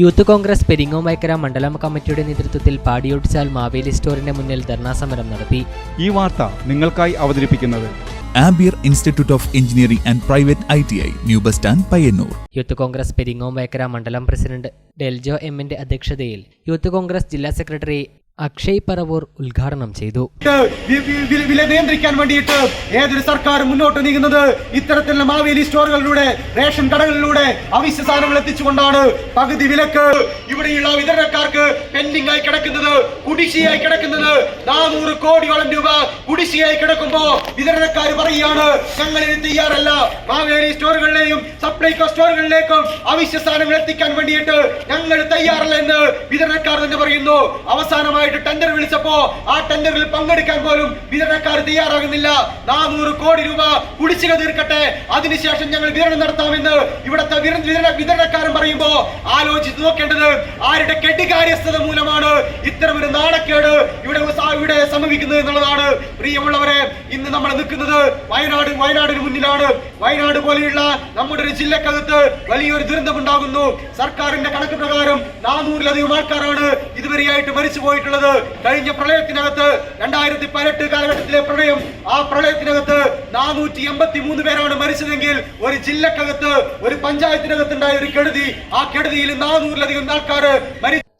Youth Congress Peringomaikkara മണ്ഡലം കമ്മിറ്റിയുടെ നേതൃത്വത്തിൽ പാടിയൊട്ടിച്ചാൽ മാവേലി സ്റ്റോറിന്റെ മുന്നിൽ ധർണാസമരം നടത്തി. ഈ വാർത്ത നിങ്ങൾക്കായി അവതരിപ്പിക്കുന്നത് Ambiar institute of engineering and private I T I new bus stand Payyanur. Youth Congress Peringomaikkara മണ്ഡലം പ്രസിഡന്റ് ഡെൽജോ എമ്മിന്റെ അധ്യക്ഷതയിൽ യൂത്ത് കോൺഗ്രസ് ജില്ലാ സെക്രട്ടറി അക്ഷയ് പറവൂർ ഉദ്ഘാടനം ചെയ്തു. വില നിയന്ത്രിക്കാൻ വേണ്ടിയിട്ട് ഏതൊരു സർക്കാർ മുന്നോട്ട് നീങ്ങുന്നത്? ഇത്തരത്തിലുള്ള മാവേലി സ്റ്റോറുകളിലൂടെ റേഷൻ കടകളിലൂടെ അവശ്യ സാധനങ്ങൾ എത്തിച്ചുകൊണ്ടാണ് പകുതി വിലക്ക് ഇവിടെയുള്ള വിതരണക്കാർക്ക് പെൻഡിംഗ് ആയി കിടക്കുന്നത് കുടിശ്ശിയായി കിടക്കുന്നത്. നാനൂറ് കോടിയോളം രൂപ കുടിശ്ശിയായി കിടക്കുമ്പോ വിതരണക്കാർ പറയുകയാണ് ഞങ്ങൾ ഇത് തയ്യാറല്ല. മാവേലി സ്റ്റോറുകളിലെയും സപ്ലൈകോ സ്റ്റോറുകളിലേക്കും അവശ്യ സാധനങ്ങൾ എത്തിക്കാൻ വേണ്ടിയിട്ട് ഞങ്ങൾ തയ്യാറല്ല എന്ന് വിതരണക്കാർ തന്നെ പറയുന്നു. അവസാനമായിട്ട് ടെൻഡർ വിളിച്ചപ്പോ ആ ടെൻഡറിൽ പങ്കെടുക്കാൻ പോലും വിതരണക്കാർ തയ്യാറാകുന്നില്ല. നാനൂറ് കോടി രൂപ കുടിശ്ശിക തീർക്കട്ടെ. അതിനുശേഷം ഞങ്ങൾ വിതരണം നടത്താമെന്ന് ഇവിടുത്തെ വിതരണക്കാരൻ പറയുമ്പോ ആലോചിച്ച് നോക്കേണ്ടത് ആരുടെ കെട്ടികാര്യസ്ഥത മൂലമാണ് ഇത്തരമൊരു നാണക്കേട് ഇവിടെ ഇവിടെ സംഭവിക്കുന്നത് എന്നുള്ളതാണ്. പ്രിയമുള്ളവരെ ഇന്ന് നമ്മൾ നിൽക്കുന്നത് വയനാട് വയനാടിന് മുന്നിലാണ്. വയനാട് പോലെയുള്ള നമ്മുടെ ഒരു ജില്ലക്കകത്ത് വലിയൊരു ദുരന്തമുണ്ടാകുന്നു. സർക്കാരിന്റെ കണക്ക് പ്രകാരം നാനൂറിലധികം ആൾക്കാരാണ് ഇതുവരെയായിട്ട് മരിച്ചു പോയിട്ടുള്ളത്. കഴിഞ്ഞ പ്രളയത്തിനകത്ത് രണ്ടായിരത്തി പതിനെട്ട് കാലഘട്ടത്തിലെ പ്രളയം ആ പ്രളയത്തിനകത്ത് നാനൂറ്റി എൺപത്തി മൂന്ന് പേരാണ് മരിച്ചതെങ്കിൽ ഒരു ജില്ലക്കകത്ത് ഒരു പഞ്ചായത്തിനകത്തുണ്ടായ ഒരു കെടുതി ആ കെടുതിയിൽ നാനൂറിലധികം ആൾക്കാർ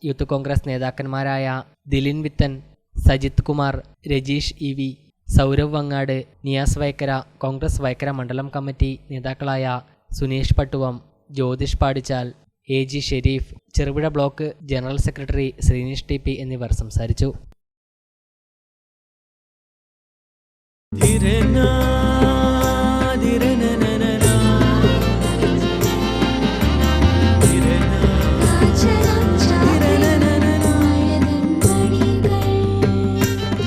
യൂത്ത് കോൺഗ്രസ് നേതാക്കന്മാരായ ദിലിൻ വിത്തൻ സജിത് കുമാർ രജീഷ് ഇ വി സൗരവ് വങ്ങാട് നിയാസ് വൈക്കര കോൺഗ്രസ് വൈക്കര മണ്ഡലം കമ്മിറ്റി നേതാക്കളായ Suneesh Pattuvam Jyothish Padichal A G Shareef Cherupuzha block general secretary Sreenish T P എന്നിവർ സംസാരിച്ചു.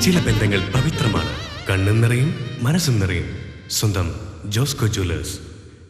ചില ബന്ധങ്ങൾ പവിത്രമാണ്. കണ്ണും നിറയും മനസ്സും നിറയും. സ്വന്തം ജോസ്കോ ജ്വല്ലേഴ്സ്.